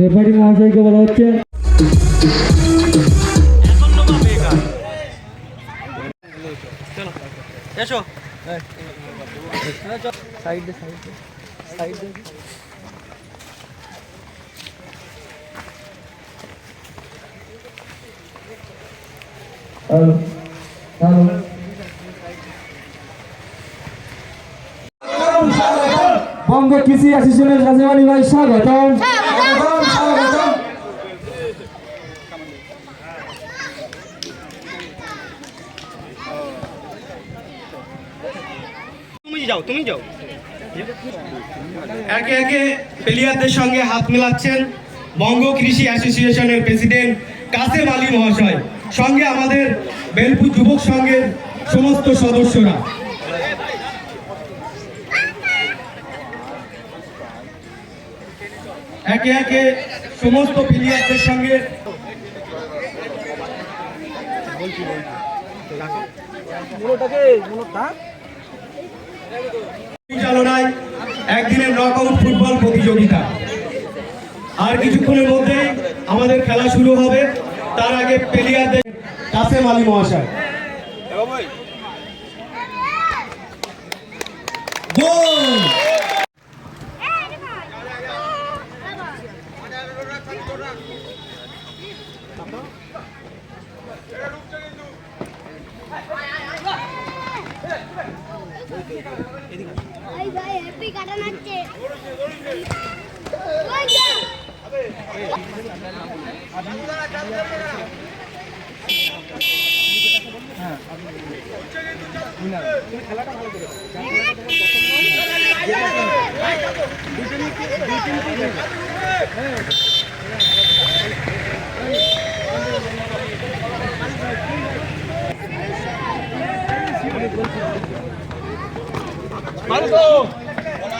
Referee মহাশয়কে বলা হচ্ছে। এসো। Hello hello. বঙ্গ কৃষি অ্যাসোসিয়েশনের রাজবাড়ি ভাই স্বাগতম। যাও তুমি যাও। একে একে প্লেয়ারদের সঙ্গে হাত মেলাচ্ছেন বঙ্গ কৃষি অ্যাসোসিয়েশনের প্রেসিডেন্ট কাসেম আলী মহাশয় সঙ্গে আমাদের বেলপুর যুবক সংঘের সমস্ত সদস্যরা। একে একে সমস্ত প্লেয়ারদের সঙ্গে পরিচালনায় একদিনের নকআউট ফুটবল প্রতিযোগিতা। আর কিছুক্ষণের মধ্যেই আমাদের খেলা শুরু হবে, তার আগে প্লেয়ারদের কাসেম আলী মহাশয় ভাই ভাই হ্যাপি কাটান হচ্ছে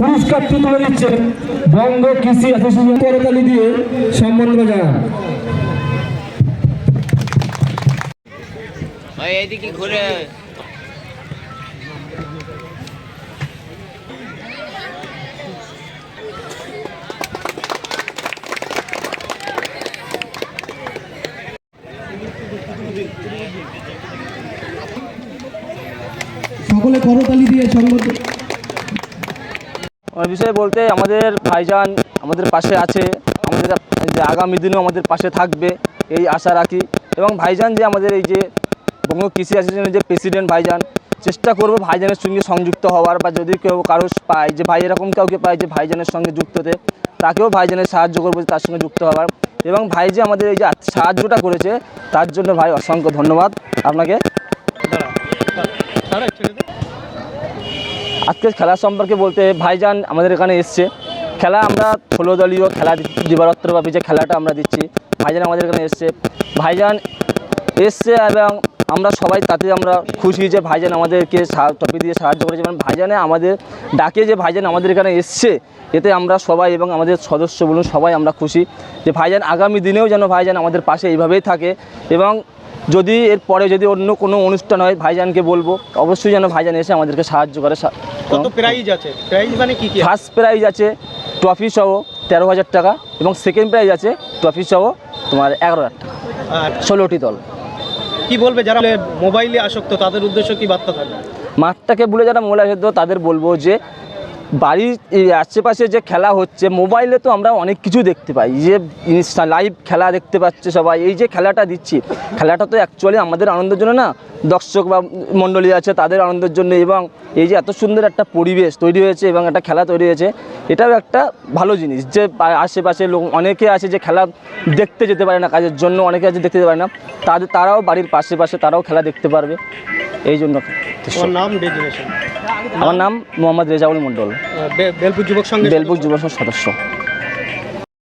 পুরস্কার তুলে দিচ্ছেন বঙ্গ কৃষি অ্যাসোসিয়েশন করতালি দিয়ে সম্মান জানান। ভাই এইদিকে ঘুরে। সকলে করতালি দিয়ে সম্মান বিষয়ে বলতে আমাদের ভাইজান আমাদের পাশে আছে, আমাদের যে আগামী দিনও আমাদের পাশে থাকবে, এই আশা রাখি। এবং ভাইজান যে আমাদের এই যে বঙ্গ কৃষি অ্যাসোসিয়েশনের যে প্রেসিডেন্ট ভাইজান, চেষ্টা করব ভাইজানের সঙ্গে সংযুক্ত হওয়ার বা যদি কেউ কারও পায়, যে ভাই এরকম কাউকে পায় যে ভাইজানের সঙ্গে যুক্ত হতে, তাকেও ভাইজানের সাহায্য করব তার সঙ্গে যুক্ত হওয়ার। এবং ভাই যে আমাদের এই যে সাহায্যটা করেছে, তার জন্য ভাই অসংখ্য ধন্যবাদ। আপনাকে আজকে খেলা সম্পর্কে বলতে ভাইজান আমাদের এখানে এসছে। খেলা আমরা ষোলো দলীয় খেলা দিবারাত্রব্যাপী যে খেলাটা আমরা দিচ্ছি, ভাইজান আমাদের এখানে এসছে। ভাইজান এসছে এবং আমরা সবাই তাতে আমরা খুশি যে ভাইজান আমাদেরকে টপি দিয়ে সাহায্য করেছে এবং ভাইজানে আমাদের ডাকে যে ভাইজান আমাদের এখানে এসছে, এতে আমরা সবাই এবং আমাদের সদস্য বলুন সবাই আমরা খুশি যে ভাইজান আগামী দিনেও যেন ভাইজান আমাদের পাশে এইভাবেই থাকে এবং যদি এর পরে যদি অন্য কোনো অনুষ্ঠান হয় ভাইজানকে বলব অবশ্যই যেন ভাইজান এসে আমাদেরকে সাহায্য করে কত প্রাইজ আছে? প্রাইজ মানে কি ফার্স্ট প্রাইজ আছে ট্রফি সহ তেরো হাজার টাকা এবং সেকেন্ড প্রাইজ আছে ট্রফি সহ তোমার এগারো হাজার টাকা। ষোলোটি দল। কি বলবে যারা মোবাইলে আসক্ত তাদের উদ্দেশ্য কি বার্তা থাকবে? মাঠটাকে বলে যারা মোবাইল আসে তাদের বলব যে বাড়ির আশেপাশে যে খেলা হচ্ছে মোবাইলে তো আমরা অনেক কিছু দেখতে পাই। যে লাইভ খেলা দেখতে পাচ্ছে সবাই। এই যে খেলাটা দিচ্ছি, খেলাটা তো অ্যাকচুয়ালি আমাদের আনন্দের জন্য না, দর্শক বা মণ্ডলী আছে তাদের আনন্দের জন্য এবং এই যে এত সুন্দর একটা পরিবেশ তৈরি হয়েছে এবং একটা খেলা তৈরি হয়েছে, এটাও একটা ভালো জিনিস যে আশেপাশে লোক, অনেকে আছে যে খেলা দেখতে যেতে পারে না কাজের জন্য, অনেকে আছে দেখতে যেতে পারে না। তাদের, তারাও বাড়ির পাশে পাশে তারাও খেলা দেখতে পারবে। এই জন্য নাম আমার নাম মোহাম্মদ রেজাউল মন্ডল বেলপুর যুবক সংঘ বেলপুর যুব সংঘ সদস্য।